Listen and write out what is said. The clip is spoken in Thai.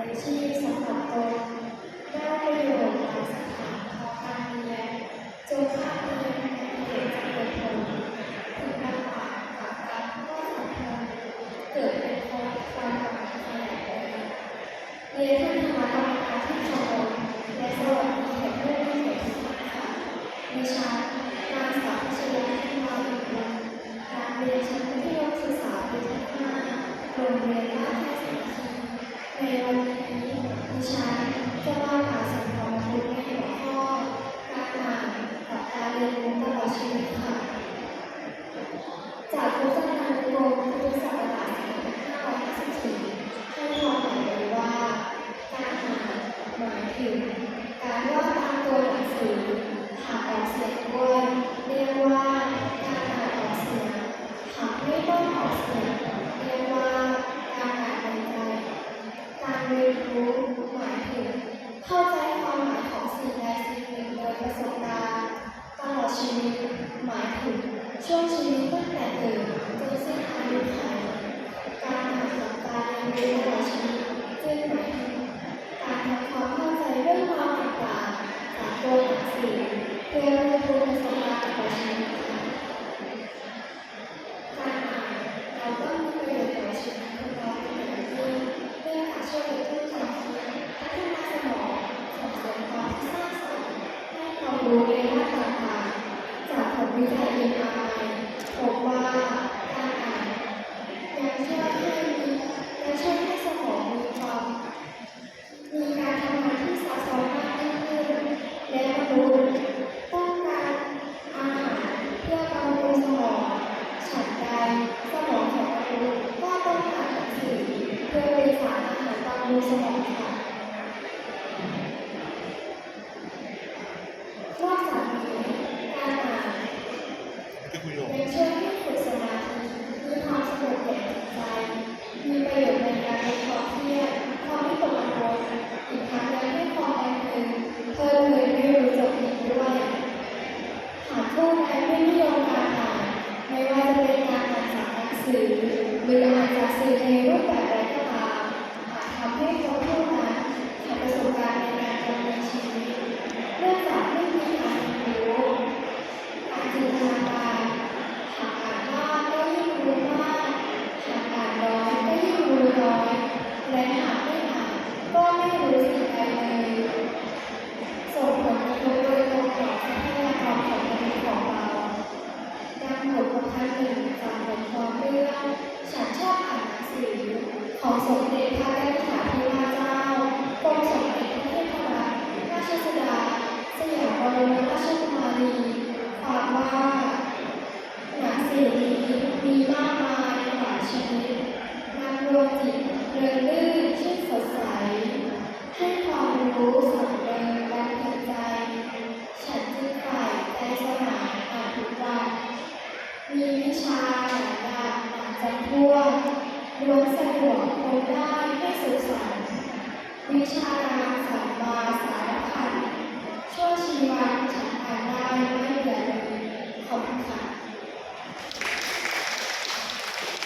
ลี้ยงชีพสำหรับตนได้ประโยชน์หลายสาขาของการเรียนจนภาคเรียนในเหตุจะเกิดผลถึงลำบากกับการก็สังคมเกิดเป็นความความหวังขยายเรียนที่ธรรมะการที่ชมและสวัสดีแขกผู้มีเกียรติทุกท่านค่ะดิฉันนางสาวพัชรยาที่มาวิบุญการเรียนชั้นมัธยมศึกษาปีที่ห้าโรงเรียน การว่าตามตัวหนังสือหากออกเสียงด้วย เรียกว่าการอ่านออกเสียงหากไม่ต้องออกเสียงเรียกว่าการอ่านในใจการเรียนรู้หมายถึงเข้าใจความหมายของสิ่งใดสิ่งหนึ่งโดยประสบการณ์ตลอดชีวิตหมายถึงช่วงชีวิตตั้งแต่เกิดจนสิ้นอายุขัยการอ่านกับการเรียนรู้ตลอดชีวิต ตัวหนัง นอาหารบำรุงสมองค่ะนอกจากนี้การอ่านยังช่วยให้ฝึกสมาธิมีความสงบแก่จิตใจ มีประโยชน์ในการลดความเครียดความวิตกกังวลอีกทั้งยังให้ความบันเทิงเพลิดเพลินไม่รู้จบอีกด้วยหากผู้ใดไม่นิยมการอ่านไม่ว่าจะเป็นการอ่านจากหนังสือหรืออ่านจากสื่อในรูปแบบ งทั่วล้วนสะดวกพบได้ที่สุสานวิชากาสัมมาสาร